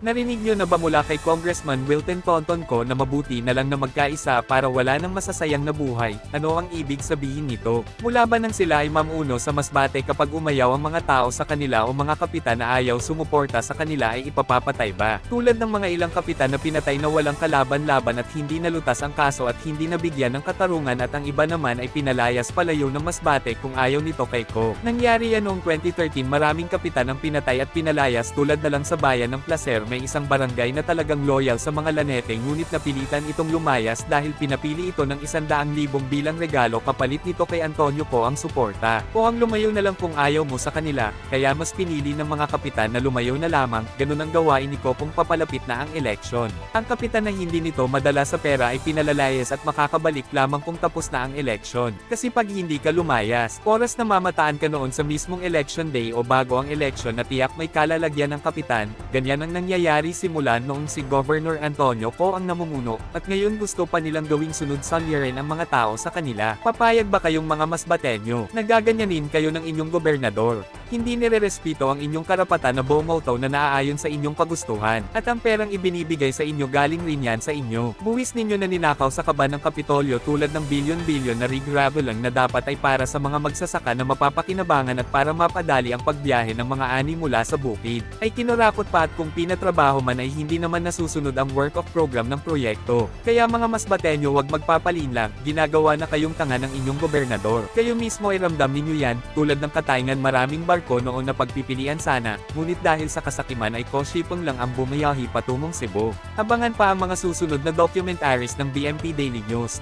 Narinig nyo na ba mula kay Congressman Wilton Tonton ko na mabuti na lang na magkaisa para wala ng masasayang na buhay? Ano ang ibig sabihin nito? Mula ba nang sila ay mamuno sa masbate kapag umayaw ang mga tao sa kanila o mga kapitan na ayaw sumuporta sa kanila ay ipapapatay ba? Tulad ng mga ilang kapitan na pinatay na walang kalaban-laban at hindi nalutas ang kaso at hindi nabigyan ng katarungan at ang iba naman ay pinalayas palayo ng masbate kung ayaw nito kay Ko. Nangyari yan noong 2013 maraming kapitan ang pinatay at pinalayas tulad na lang sa bayan ng Placer may isang barangay na talagang loyal sa mga lanete ngunit napilitan itong lumayas dahil pinapili ito ng isandaang libong bilang regalo kapalit nito kay Antonio ko ang suporta. O ang lumayo na lang kung ayaw mo sa kanila, kaya mas pinili ng mga kapitan na lumayo na lamang, ganun ang gawain ni ko kung papalapit na ang eleksyon. Ang kapitan na hindi nito madala sa pera ay pinalalayas at makakabalik lamang kung tapos na ang eleksyon. Kasi pag hindi ka lumayas, oras na mamataan ka noon sa mismong election day o bago ang eleksyon na tiyak may kalalagyan ng kapitan, ganyan ang nangyayari simula noong si Governor Antonio ko ang namumuno, at ngayon gusto pa nilang gawing sunod salyerin ang mga tao sa kanila. Papayag ba kayong mga masbatenyo? Nagaganyanin kayo ng inyong gobernador. Hindi nire-respeto ang inyong karapatan na bumoto na naaayon sa inyong kagustuhan, at ang perang ibinibigay sa inyo galing rin yan sa inyo. Buwis ninyo na ninakaw sa kaban ng Kapitolyo tulad ng bilyon-bilyon na rig-gravel na dapat ay para sa mga magsasaka na mapapakinabangan at para mapadali ang pagbiyahe ng mga ani mula sa bukid. Ay kinurakot pa at kung pinatrabaho man ay hindi naman nasusunod ang work of program ng proyekto. Kaya mga masbatenyo wag magpapalin lang, ginagawa na kayong tanga ng inyong gobernador. Kayo mismo ay ramdam ninyo yan, tulad ng katayngan maraming barko noon na pagpipilian sana, ngunit dahil sa kasakiman ay koshipong lang ang bumayahi patungong Cebu. Abangan pa ang mga susunod na documentaries ng BMP Daily News.